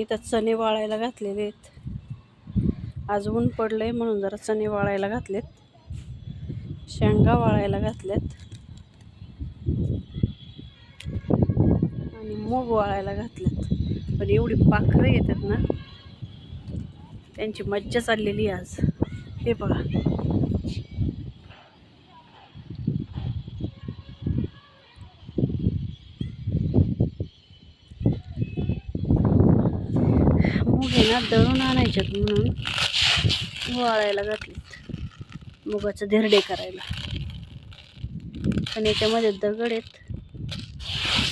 इथं चणे वाळायला घातलेले आहेत. आज ऊन पडलं आहे म्हणून जरा चणे वाळायला घातलेत. शेंगा वाळायला घातल्यात. आणि मूग वाळायला घातल्यात. पण एवढी पाखरं येतात ना त्यांची मज्जा चाललेली आहे आज. हे बघा. मला दळून आणायच्यात म्हणून. वाळायला घातलेत. मुगाचं धिरडे करायला. पण याच्यामध्ये दगड आहेत.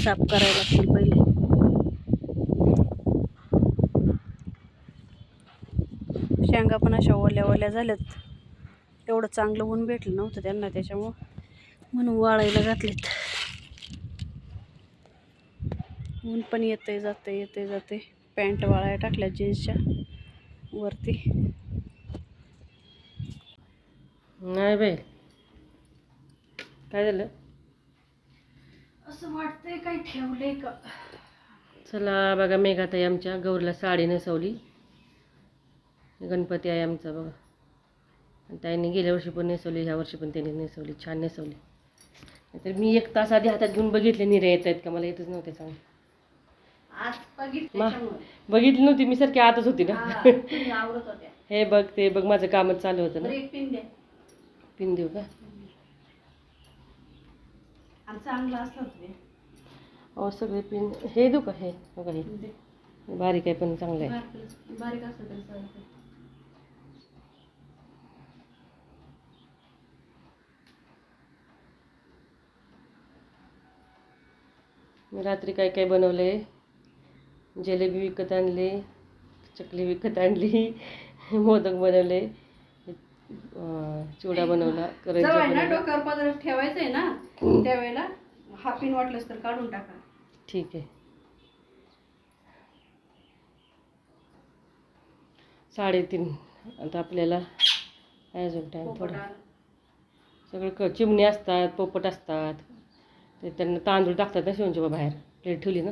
साफ करायला लागतील पहिले. शेंगा पण अशा ओल्या ओल्या झाल्यात. एवढं चांगलं ऊन भेटलं नव्हतं त्यांना त्याच्यामुळं. म्हणून वाळायला घातलेत. ऊन पण येतंय जातंय येतंय जाते पॅन्ट वाळायला टाकल्या जीन्सच्या. वरती. नाही बाई. काय झालं? असं वाटतंय काय ठेवलंय का? चला बघा मेघाताई आमच्या गौरीला साडी नेसवली. गणपती आहे आमचा बघा. आणि ताईने गेल्या वर्षी पण नेसवली ह्या वर्षी पण त्यांनी नेसवली छान नेसवली. तर मी एक तास आधी हातात घेऊन बघितले निरे येत आहेत का? मला येतच नव्हते सांग. मा-. बघितली नव्हती मी सारखी आतच होती ना. हा, हे बघ ते बघ माझं कामच चालू होतं ना. पिन देऊ का. अहो सगळे पिन हे देऊ का? हे बघा हे? दे. बारीक आहे पण चांगलं आहे. बारीक रात्री काय काय बनवले जिलेबी विकत आणले चकली विकत आणली मोदक बनवले चिवडा बनवला. डोक्यावर पदर ठेवायचं आहे ना त्यावेळेला हा पिन वाटलंच तर काढून टाका. ठीक आहे. साडेतीन आता आपल्याला अजून टाईम थोडा. सगळं क चिमणी असतात पोपट असतात ते त्यांना तांदूळ टाकतात ना शिवणच्या बाहेर प्लेट ठेवली ना.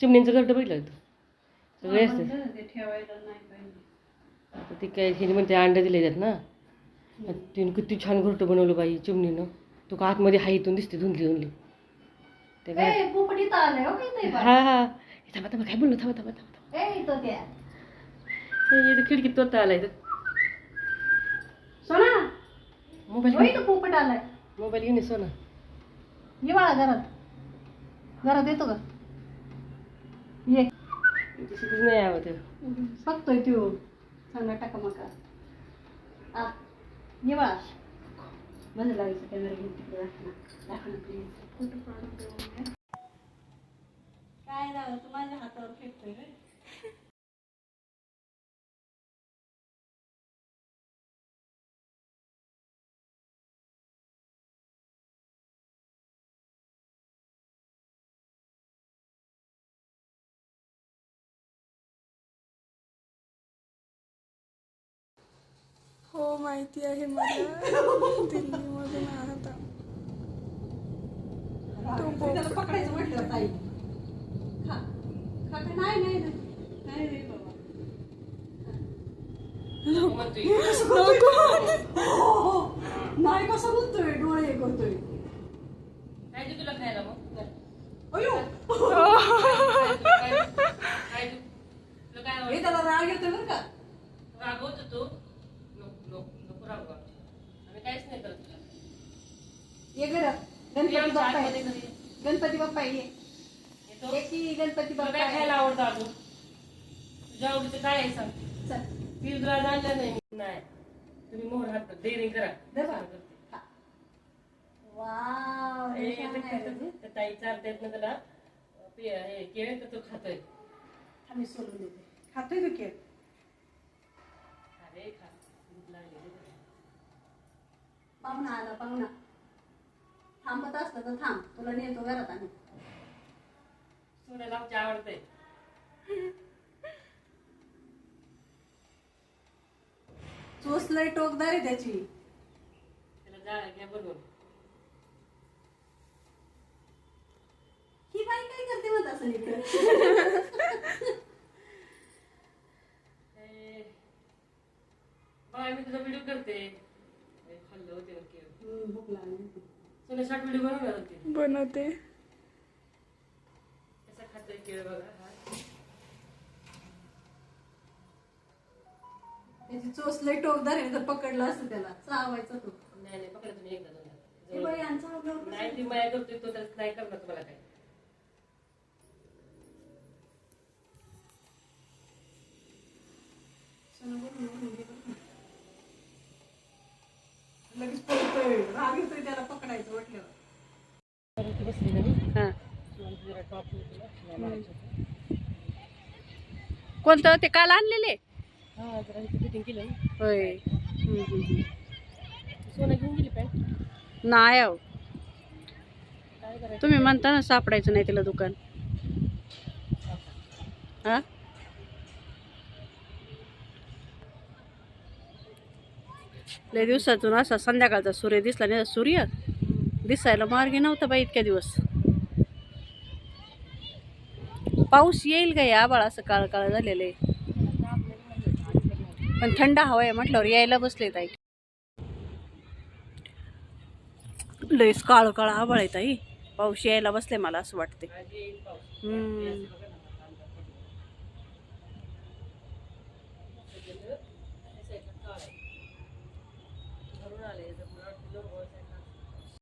चिमणींचं घरटं बघितलं सगळे हा, असते. आता ती काय हिने म्हणते अंडे दिले आहेत ना. तिने किती छान घरटं बनवलं बाई चिमणीनं. तू का आतमध्ये हा इथून दिसते धुंदली धुंदली. घरात आलाय हो हा हा. हे थांबा थांबा काय बोललो? थांबा थांबा. हे खिडकीत तोता आला इथं. सोना मोबाईल हो इथं पोपट आलाय. मोबाईल घेऊन ये सोना. ये बाळा घरात. घरात येतो का? दिसतच नाही यावं ते बघतोय त्यो सांगा टाका मका आ ये बाळा बंद लावायचं कॅमेरा घेऊन तिकडे दाखव ना. दाखव ना please. फोटो काढून देऊ नये. काय झालं तू माझ्या हातावर फेकतोय हो माहिती आहे मला. दिल्लीमधून आहात तो त्याला पकडायचं म्हटलं ताई. खा. खा का? नाही नाही नाही. नाही रे बाबा. नाही कसं बोलतोय? डोळे हे करतोय काय तुला खायला मग? अयो काय देऊ तुला काय हे त्याला राग येतोय बरं का रागवत तू नको नको नको रागवू आम्ही काहीच नाही करत तुला ये घरात गणपती आमच्या बाप्पा आतमध्ये आहे. घरी गणपती बाप्पा ये की गणपती तुला बाप्पा. खायला आवडतं अजून? तुझ्या आवडीचं काय आहे सांग. पीज राज आणलं नाही नाही. तुम्ही मोहन हात डेअरिंग करा. हे. ते. ते. ते. ताई चालतायत ना त्याला. हे केळं तर तो खातोय? मी सोडून देते. खातोय तू केळ? अरे खा. आहे. पाहुणा आला पाहुणा. थांबत असलं तर थांब. तुला नेतो घरात आम्ही. सोन्याला आमच्या आवडते चोचलंय टोकदार आहे त्याची. त्याला जाळ्या बरोबर. ही बाई काय करते मग असं इकडे? बाय मी तुझा व्हिडिओ करते. खाल्लं होते भूक लागली खातोय केळ बघा हा. त्याची चोच लय टोकदार आहे तर पकडला असतं त्याला. चावायचा तो. नाही नाही पकडा तुम्ही एकदा दोनदा. हे बाई, यांचा नाही ती माया करतोय तो तर नाही करणार तुम्हाला काय पळतोय राग येतोय त्याला पकडायचं म्हटल्यावर तर ती बसली ना मी हा तुम्हाला जरा टॉप तुला मारायचं होतं. कोणतं? ते काल आणलेले? हा होय. नाही करायचं? तुम्ही म्हणता ना सापडायचं नाही तिला दुकान. हा? लय दिवसातून असा संध्याकाळचा सूर्य दिसला नाही सूर्य. दिसायला मार्गी नव्हता बाई इतक्या दिवस. पाऊस येईल का या बाळा? असं काळ काळ झालेलं आहे. पण थंड हवा आहे म्हटल्यावर यायला बसले ताई. लयच काळ काळ आबाळ आहे ताई. पाऊस यायला बसले मला असं वाटते